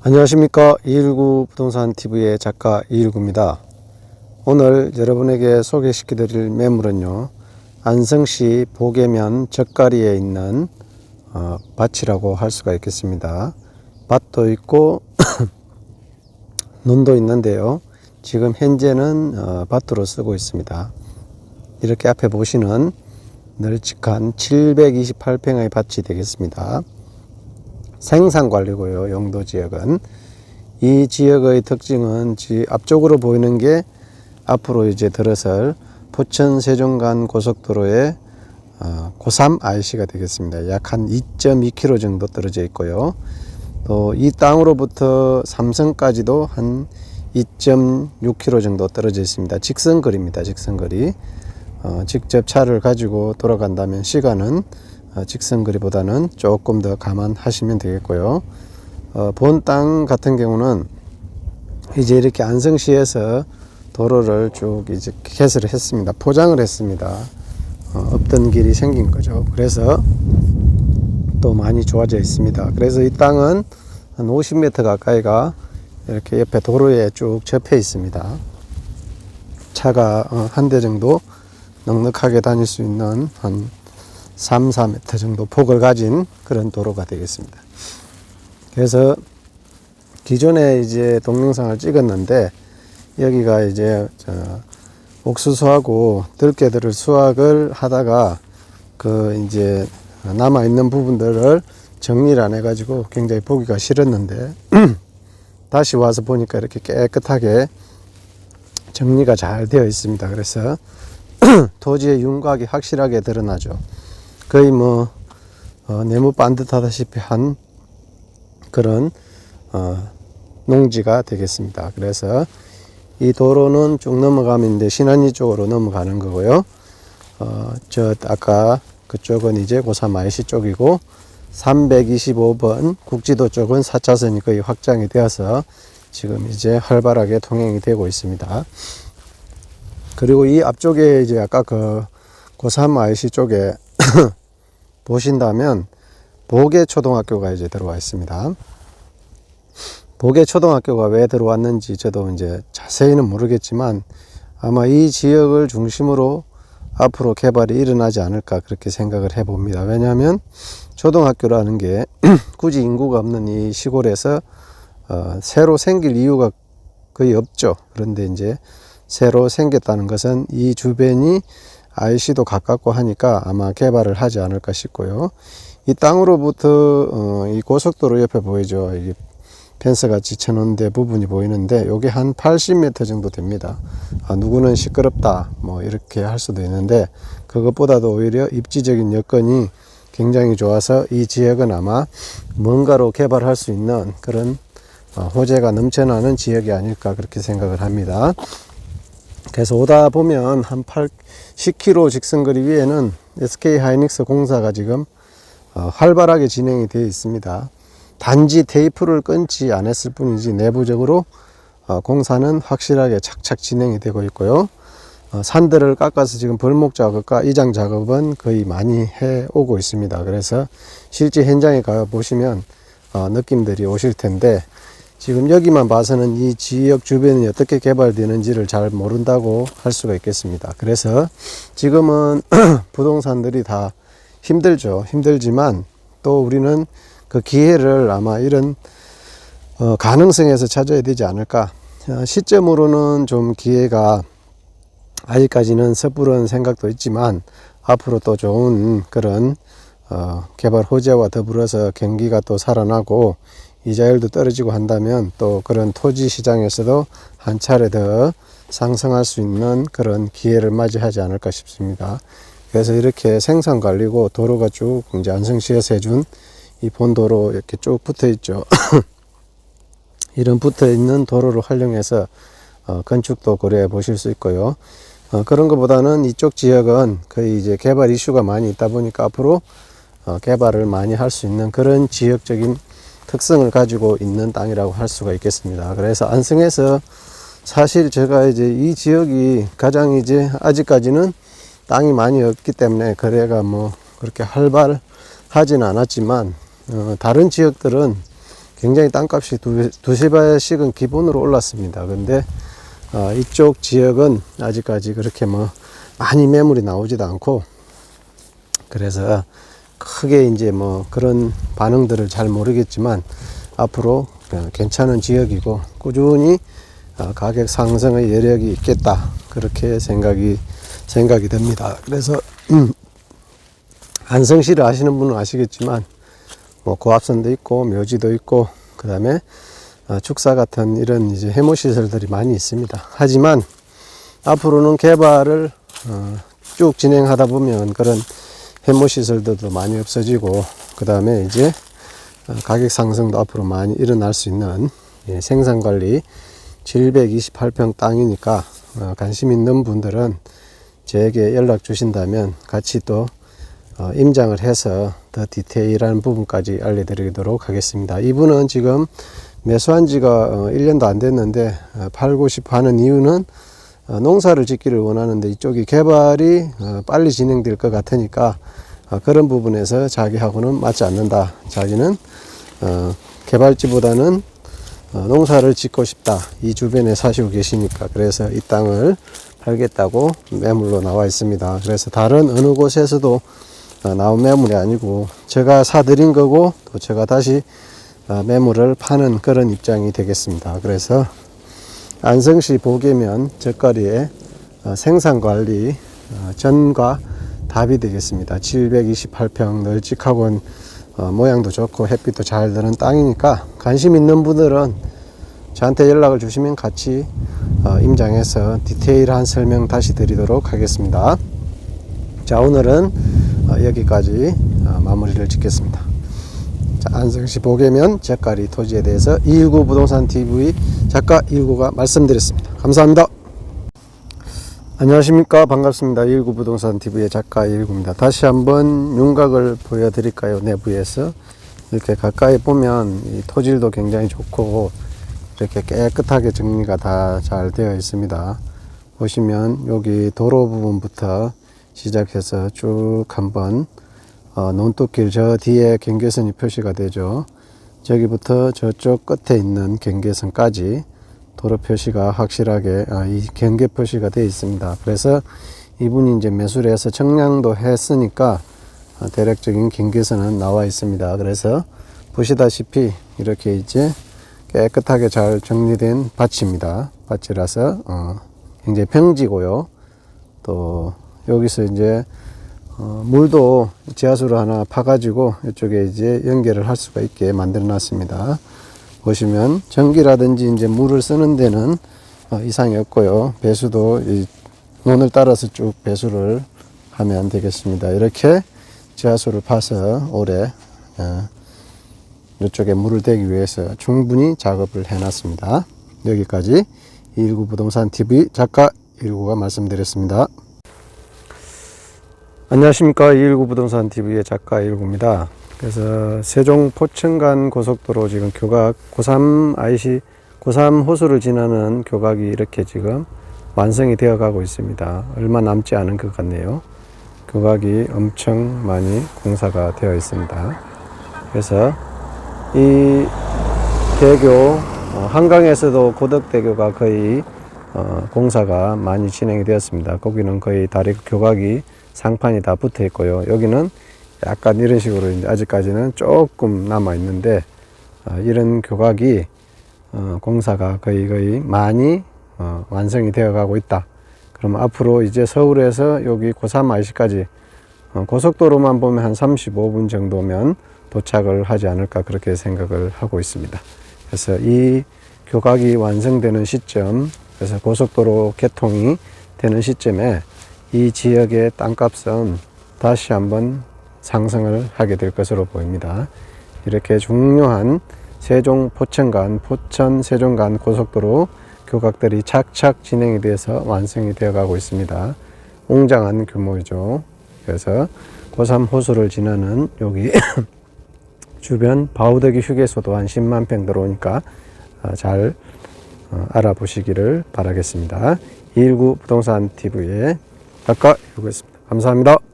안녕하십니까 219 부동산 TV의 작가 219입니다. 오늘 여러분에게 소개시켜 드릴 매물은요 안성시 보계면 젓가리에 있는 어, 밭이라고 할 수가 있겠습니다. 밭도 있고 논도 있는데요. 지금 현재는 어, 밭으로 쓰고 있습니다. 이렇게 앞에 보시는 널찍한 728평의 밭이 되겠습니다. 생산 관리고요. 영도 지역은 이 지역의 특징은 지 앞쪽으로 보이는 게 앞으로 이제 들어설 포천 세종간 고속도로의 어, 고3 IC가 되겠습니다. 약 한 2.2km 정도 떨어져 있고요. 또 이 땅으로부터 삼성까지도 한 2.6km 정도 떨어져 있습니다. 직선거리입니다. 직선거리. 어, 직접 차를 가지고 돌아간다면 시간은 어, 직선거리보다는 조금 더 감안하시면 되겠고요. 어, 본 땅 같은 경우는 이제 이렇게 안성시에서 도로를 쭉 이제 개설을 했습니다. 포장을 했습니다. 어, 없던 길이 생긴 거죠. 그래서 또 많이 좋아져 있습니다. 그래서 이 땅은 한 50m 가까이가 이렇게 옆에 도로에 쭉 접해 있습니다. 차가 어, 한대 정도 넉넉하게 다닐 수 있는 한 3, 4m 정도 폭을 가진 그런 도로가 되겠습니다. 그래서 기존에 이제 동영상을 찍었는데 여기가 이제 저 옥수수하고 들깨들을 수확을 하다가 그 이제 남아 있는 부분들을 정리를 안 해가지고 굉장히 보기가 싫었는데 다시 와서 보니까 이렇게 깨끗하게 정리가 잘 되어 있습니다. 그래서 토지의 윤곽이 확실하게 드러나죠. 거의 뭐 어, 네모 반듯하다시피 한 그런 어, 농지가 되겠습니다. 그래서 이 도로는 쭉 넘어가면 이제 신안리 쪽으로 넘어가는 거고요. 어, 저 아까 그쪽은 이제 IC 쪽이고 325번 국지도 쪽은 4차선이 거의 확장이 되어서 지금 이제 활발하게 통행이 되고 있습니다. 그리고 이 앞쪽에 이제 아까 그 고3 IC 쪽에 보신다면 보계 초등학교가 이제 들어와 있습니다. 보계 초등학교가 왜 들어왔는지 저도 이제 자세히는 모르겠지만 아마 이 지역을 중심으로 앞으로 개발이 일어나지 않을까 그렇게 생각을 해 봅니다. 왜냐하면 초등학교라는 게 굳이 인구가 없는 이 시골에서 어, 새로 생길 이유가 거의 없죠. 그런데 이제 새로 생겼다는 것은 이 주변이 IC도 가깝고 하니까 아마 개발을 하지 않을까 싶고요. 이 땅으로부터 어, 이 고속도로 옆에 보이죠. 이 펜스 같이 쳐놓은 데 부분이 보이는데 요게 한 80m 정도 됩니다. 아, 누구는 시끄럽다 뭐 이렇게 할 수도 있는데 그것보다도 오히려 입지적인 여건이 굉장히 좋아서 이 지역은 아마 뭔가로 개발할 수 있는 그런 어, 호재가 넘쳐나는 지역이 아닐까 그렇게 생각을 합니다. 그래서 오다 보면 한 8, 10km 직선 거리 위에는 SK 하이닉스 공사가 지금 어, 활발하게 진행이 되어 있습니다. 단지 테이프를 끊지 않았을 뿐이지 내부적으로 어, 공사는 확실하게 착착 진행이 되고 있고요. 어, 산들을 깎아서 지금 벌목 작업과 이장 작업은 거의 많이 해 오고 있습니다. 그래서 실제 현장에 가 보시면 어, 느낌들이 오실 텐데 지금 여기만 봐서는 이 지역 주변이 어떻게 개발되는지를 잘 모른다고 할 수가 있겠습니다. 그래서 지금은 부동산들이 다 힘들죠. 힘들지만 또 우리는 그 기회를 아마 이런 어, 가능성에서 찾아야 되지 않을까. 어, 시점으로는 좀 기회가 아직까지는 섣부른 생각도 있지만 앞으로 또 좋은 그런 어, 개발 호재와 더불어서 경기가 또 살아나고 이자율도 떨어지고 한다면 또 그런 토지 시장에서도 한 차례 더 상승할 수 있는 그런 기회를 맞이하지 않을까 싶습니다. 그래서 이렇게 생산 관리고 도로가 쭉 이제 안성시에서 해준 이 본도로 이렇게 쭉 붙어 있죠. 이런 붙어 있는 도로를 활용해서 어, 건축도 고려해 보실 수 있고요. 어, 그런 것보다는 이쪽 지역은 거의 이제 개발 이슈가 많이 있다 보니까 앞으로 어, 개발을 많이 할 수 있는 그런 지역적인 특성을 가지고 있는 땅이라고 할 수가 있겠습니다. 그래서 안성에서 사실 제가 이제 이 지역이 가장 이제 아직까지는 땅이 많이 없기 때문에 거래가 뭐 그렇게 활발하지는 않았지만 어, 다른 지역들은 굉장히 땅값이 두, 두세 배씩은 기본으로 올랐습니다. 근데 어, 이쪽 지역은 아직까지 그렇게 뭐 많이 매물이 나오지도 않고 그래서 크게 이제 뭐 그런 반응들을 잘 모르겠지만 앞으로 어, 괜찮은 지역이고 꾸준히 어, 가격 상승의 여력이 있겠다 그렇게 생각이 생각이 됩니다. 그래서 음, 안성시를 아시는 분은 아시겠지만 뭐 고압선도 있고 묘지도 있고 그 다음에 어, 축사 같은 이런 이제 해모 시설들이 많이 있습니다. 하지만 앞으로는 개발을 어, 쭉 진행하다 보면 그런 해모 시설들도 많이 없어지고 그 다음에 이제 어, 가격 상승도 앞으로 많이 일어날 수 있는 예, 생산 관리 728평 땅이니까 어, 관심 있는 분들은 저에게 연락 주신다면 같이 또 어, 임장을 해서 더 디테일한 부분까지 알려드리도록 하겠습니다. 이분은 지금 매수한 지가 어, 1년도 안 됐는데 어, 팔고 싶어 하는 이유는 어, 농사를 짓기를 원하는데 이쪽이 개발이 어, 빨리 진행될 것 같으니까 어, 그런 부분에서 자기하고는 맞지 않는다. 자기는 어, 개발지보다는 어, 농사를 짓고 싶다. 이 주변에 사시고 계시니까 그래서 이 땅을 팔겠다고 매물로 나와 있습니다. 그래서 다른 어느 곳에서도 어, 나온 매물이 아니고 제가 사드린 거고 또 제가 다시 어, 매물을 파는 그런 입장이 되겠습니다. 그래서 안성시 보계면 젓거리의 어, 생산관리 어, 전과 답이 되겠습니다. 728평 널찍하고 어, 모양도 좋고 햇빛도 잘 드는 땅이니까 관심 있는 분들은 저한테 연락을 주시면 같이 어, 임장해서 디테일한 설명 다시 드리도록 하겠습니다. 자 오늘은 어, 여기까지 어, 마무리를 짓겠습니다. 자, 안성시 보계면 젓가리 토지에 대해서 219 부동산 TV 작가 219가 말씀드렸습니다. 감사합니다. 안녕하십니까? 반갑습니다. 119 부동산 TV의 작가 119입니다. 다시 한번 윤곽을 보여드릴까요? 내부에서. 이렇게 가까이 보면 이 토질도 굉장히 좋고 이렇게 깨끗하게 정리가 다 잘 되어 있습니다. 보시면 여기 도로 부분부터 시작해서 쭉 한번 어, 논뚝길 저 뒤에 경계선이 표시가 되죠 저기부터 저쪽 끝에 있는 경계선까지 도로 표시가 확실하게 아, 이 경계 표시가 되어 있습니다. 그래서 이분이 이제 매수를 해서 청량도 했으니까 아, 대략적인 경계선은 나와 있습니다. 그래서 보시다시피 이렇게 이제 깨끗하게 잘 정리된 밭입니다. 밭이라서 어, 굉장히 평지고요. 또 여기서 이제 어, 물도 지하수를 하나 파가지고 이쪽에 이제 연결을 할 수가 있게 만들어 놨습니다. 보시면 전기라든지 이제 물을 쓰는 데는 어, 이상이 없고요. 배수도 이 논을 따라서 쭉 배수를 하면 되겠습니다. 이렇게 지하수를 파서 올해 어, 이쪽에 물을 대기 위해서 충분히 작업을 해놨습니다. 여기까지 219 부동산 TV 작가 119가 말씀드렸습니다. 안녕하십니까 219 부동산 TV의 작가 119입니다. 그래서 세종 포천간 고속도로 지금 교각 고3 IC 고3 호수를 지나는 교각이 이렇게 지금 완성이 되어 가고 있습니다. 얼마 남지 않은 것 같네요. 교각이 엄청 많이 공사가 되어 있습니다. 그래서 이 대교 어, 한강에서도 고덕대교가 거의 어, 공사가 많이 진행이 되었습니다. 거기는 거의 다리 교각이 상판이 다 붙어 있고요. 여기는 약간 이런 식으로 이제 아직까지는 조금 남아 있는데 어, 이런 교각이 어, 공사가 거의 거의 많이 어, 완성이 되어 가고 있다. 그럼 앞으로 이제 서울에서 여기 고3 IC까지 어, 고속도로만 보면 한 35분 정도면 도착을 하지 않을까 그렇게 생각을 하고 있습니다. 그래서 이 교각이 완성되는 시점, 그래서 고속도로 개통이 되는 시점에 이 지역의 땅값은 다시 한번 상승을 하게 될 것으로 보입니다. 이렇게 중요한 세종 포천 간 포천 세종 간 고속도로 교각들이 착착 진행이 돼서 완성이 되어 가고 있습니다. 웅장한 규모이죠. 그래서 고3 호수를 지나는 여기 주변 바우더기 휴게소도 한 10만 평 들어오니까 어, 잘 어, 알아보시기를 바라겠습니다. 219 부동산 TV의 작가 이구였습니다. 감사합니다.